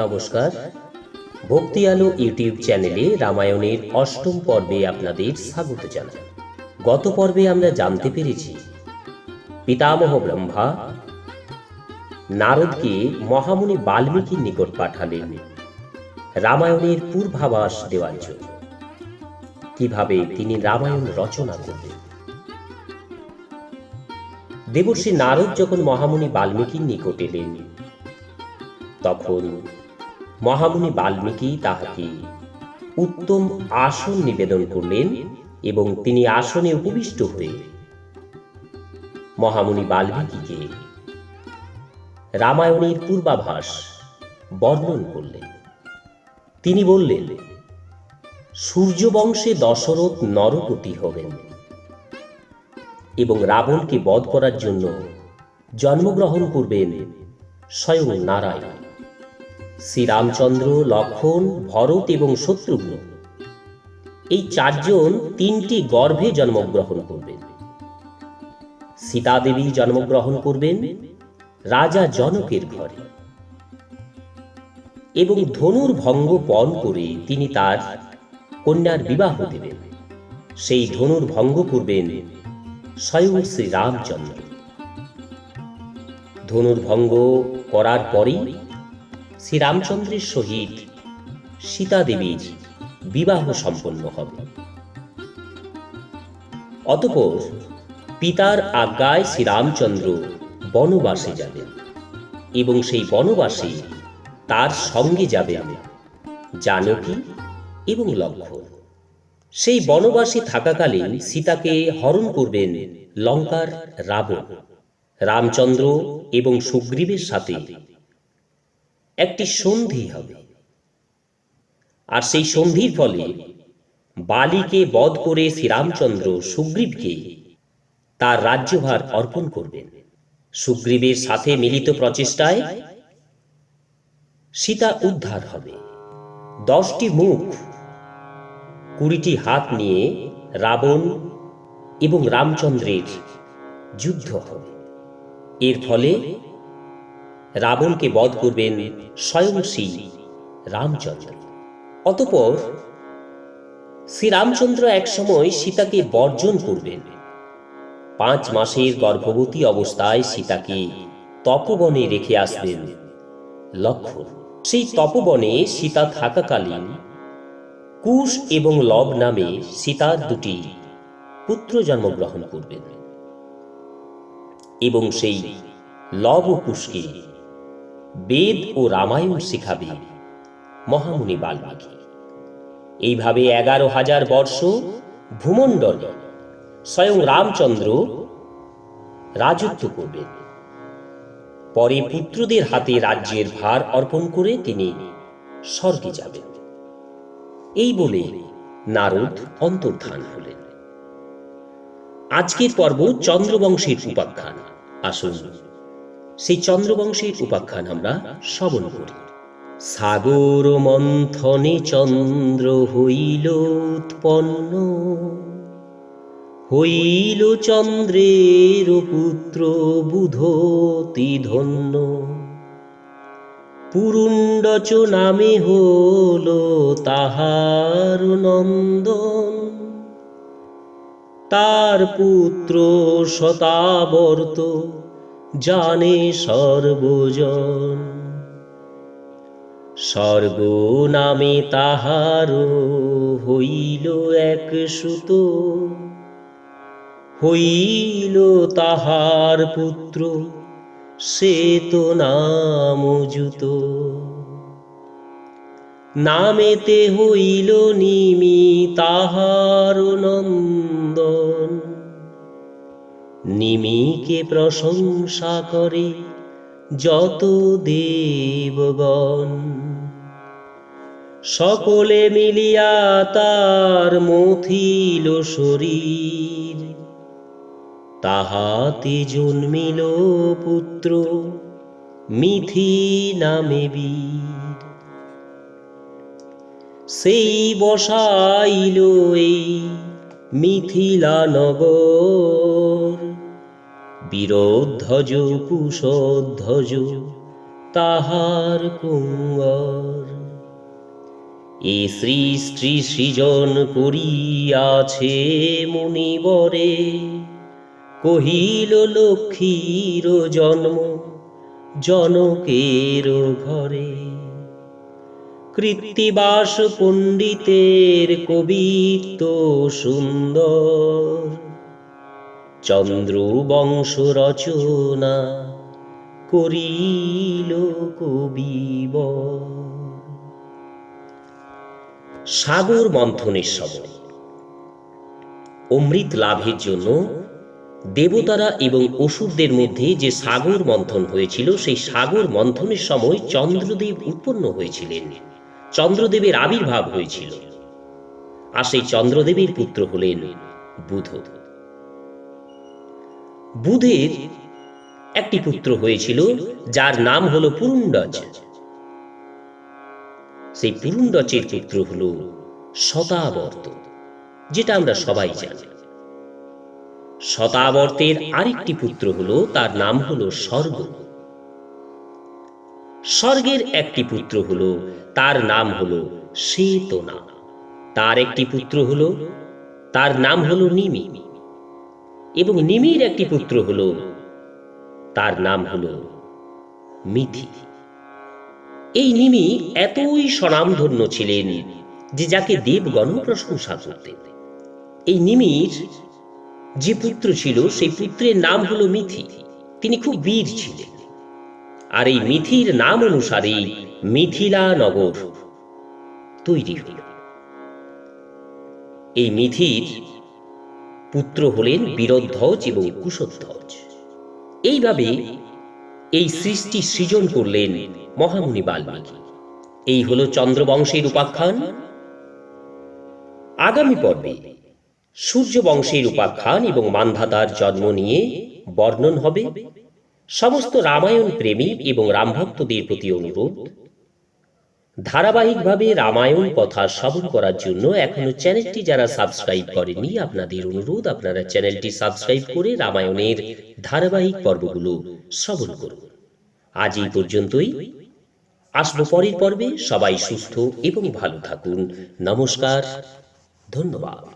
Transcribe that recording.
নমস্কার। ভক্তি আলো ইউটিউব চ্যানেলে রামায়ণের অষ্টম পর্বে আপনাদের স্বাগত জানাই। গত পর্বে আমরা জানতে পেরেছি, পিতামহ ব্রহ্মা নারদকে মহামুনি বাল্মীকির নিকট পাঠালেন রামায়ণের পূর্বাভাস দেওয়ার জন্য। কীভাবে তিনি রামায়ণ রচনা করবেন দেবর্ষী নারদ যখন মহামুনি বাল্মীকির নিকট এলেন, তখন মহামুনি বাল্মীকি তাহাকে উত্তম আসন নিবেদন করলেন এবং তিনি আসনে উপবিষ্ট হয়ে মহামুনি বাল্মীকিকে রামায়ণের পূর্বাভাস বর্ণন করলেন। তিনি বললেন, সূর্যবংশে দশরথ নরপতি হবেন এবং রাবণকে বধ করার জন্য জন্মগ্রহণ করবেন স্বয়ং নারায়ণ। শ্রীরামচন্দ্র, লক্ষণ, ভরত এবং শত্রুঘ্ন। এই চারজন তিনটি গর্ভে জন্মগ্রহণ করবেন। সীতাদেবী জন্মগ্রহণ করবেন রাজা জনকের ঘরে। এবং ধনুর ভঙ্গ পণ করে তিনি তার কন্যার বিবাহ দেবেন। সেই ধনুর ভঙ্গ করবেন স্বয়ং শ্রী রামচন্দ্র ধনুর্ভঙ্গ করার পরেই শ্রীরামচন্দ্রের সহিত সীতা দেবীর বিবাহ সম্পন্ন হবে। অতপর পিতার আজ্ঞায় শ্রীরামচন্দ্র বনবাসে যাবেন এবং সেই বনবাসে তার সঙ্গে যাবেন জানকী এবং লক্ষ্মণ। সেই বনবাসী থাকাকালীন সীতাকে হরণ করবেন লঙ্কার রাবণ। রামচন্দ্র এবং সুগ্রীবের সাথে একটি সন্ধি হবে। আর সেই সন্ধির ফলে বালিকে বধ করে শ্রীরামচন্দ্র সুগ্রীবকে তার রাজ্যভার অর্পণ করবেন। সুগ্রীবের সাথে মিলিত প্রচেষ্টায় সীতা উদ্ধার হবে। দশটি মুখ, কুড়িটি হাত নিয়ে রাবণ এবং রামচন্দ্রের যুদ্ধ হবে। এর ফলে রাবণকে বধ করবেন স্বয়ং শ্রী রামচন্দ্র। অতপর শ্রীরামচন্দ্র একসময় সীতাকে বর্জন করবেন। পাঁচ মাসের গর্ভবতী অবস্থায় সীতাকে তপবনে রেখে আসবেন লক্ষণ সেই তপবনে সীতা থাকাকালীন কুশ এবং লব নামে সীতার দুটি পুত্র জন্মগ্রহণ করবেন এবং সেই লব ও কুশকে বেদ ও রামায়ণ শিখাবে মহামুনি বাল্মীকি। এইভাবে এগারো হাজার বর্ষ ভূমণ্ডলে স্বয়ং রামচন্দ্র রাজত্ব করবেন। পরে পুত্রদের হাতে রাজ্যের ভার অর্পণ করে তিনি স্বর্গে যাবেন। এই বলে নারদ অন্তর্ধান হলেন। আজকের পর্ব চন্দ্রবংশের উপাখ্যান। আসুন সেই চন্দ্রবংশের উপাখ্যান আমরা শ্রবণ করি। সাগর মন্থনে চন্দ্র হইল উৎপন্ন, হইল চন্দ্রের পুত্র বুধতি ধন্য। পুরুণ্ডচ নামে হল তাহার নন্দন, তার পুত্র শতাবর্ত জানে সর্বজন। স্বর্গ নামে তাহার হইল এক সুত। হইল তাহার পুত্র, সে তো নাম জুত। নামেতে হইল নিমি তাহার নন্দন। নিমিকে প্রশংসা করে যত দেবগণ। সকলে মিলিয়া তার মথিল শরীর। তাহাতে জন্মিল পুত্র মিথি নামে বীর। সেই বসাইল এই মিথিলা নগর। বীরধ্বজ কুশধ্বজ তাহার কুঙ্গর এ শ্রী সৃষ্টি সৃজন করিয়াছে মুনিবরে কহিল লক্ষ্মীর জন্ম জনকের ঘরে। কৃত্তিবাস পণ্ডিতের কবিত্ব সুন্দর চন্দ্র বংশ রচনা করিল কবিব। সাগর মন্থনের সময় অমৃত লাভের জন্য দেবতারা এবং অসুরদের মধ্যে যে সাগর মন্থন হয়েছিল, সেই সাগর মন্থনের সময় চন্দ্রদেব উৎপন্ন হয়েছিলেন। চন্দ্রদেবের আবির্ভাব হয়েছিল। আর সেই চন্দ্রদেবের পুত্র হলেন বুধ। বুধের একটি পুত্র হয়েছিল, যার নাম হলো পুরুণ্ডজ সেই পুরুণ্ডচের পুত্র হলো শতাবর্ত, যেটা আমরা সবাই জানি। শতাবর্তের আরেকটি পুত্র হল, তার নাম হলো স্বর্গ। স্বর্গের একটি পুত্র হল, তার নাম হলো শ্বেতনা। তার একটি পুত্র হল, তার নাম হলো নিমি। এবং নিমির একটি পুত্র হল। তার নাম হল মিথি। এই নিমি এতই স্বনামধন্য ছিলেন যে যাকে দেবগণ প্রশংসা করতেন। এই নিমির যে পুত্র ছিল, সেই পুত্রের নাম হলো মিথি। তিনি খুব বীর ছিলেন। আর এই মিথির নাম অনুসারে মিথিলা নগর তৈরি হল। এই মিথির পুত্র হলেন বীরধ্বজ এবং কুশধ্বজ। এইভাবে এই সৃষ্টি সৃজন করলেন মহামুনি বাল্মীকি। এই হলো চন্দ্রবংশের উপাখ্যান। আগামী পর্বে সূর্য বংশের উপাখ্যান এবং মান্ধাতার জন্ম নিয়ে বর্ণন হবে। সমস্ত রামায়ণ প্রেমী এবং রামভক্তদের প্রতি অনুরোধ ধারাবাহিকভাবে রামায়ণ কথা শ্রবণ করার জন্য এখনও চ্যানেলটি যারা সাবস্ক্রাইব করেনি আপনাদের অনুরোধ, আপনারা চ্যানেলটি সাবস্ক্রাইব করে রামায়ণের ধারাবাহিক পর্বগুলো শ্রবণ করুন। আজ এই পর্যন্তই। আসব পরের পর্বে। সবাই সুস্থ এবং ভালো থাকুন। নমস্কার। ধন্যবাদ।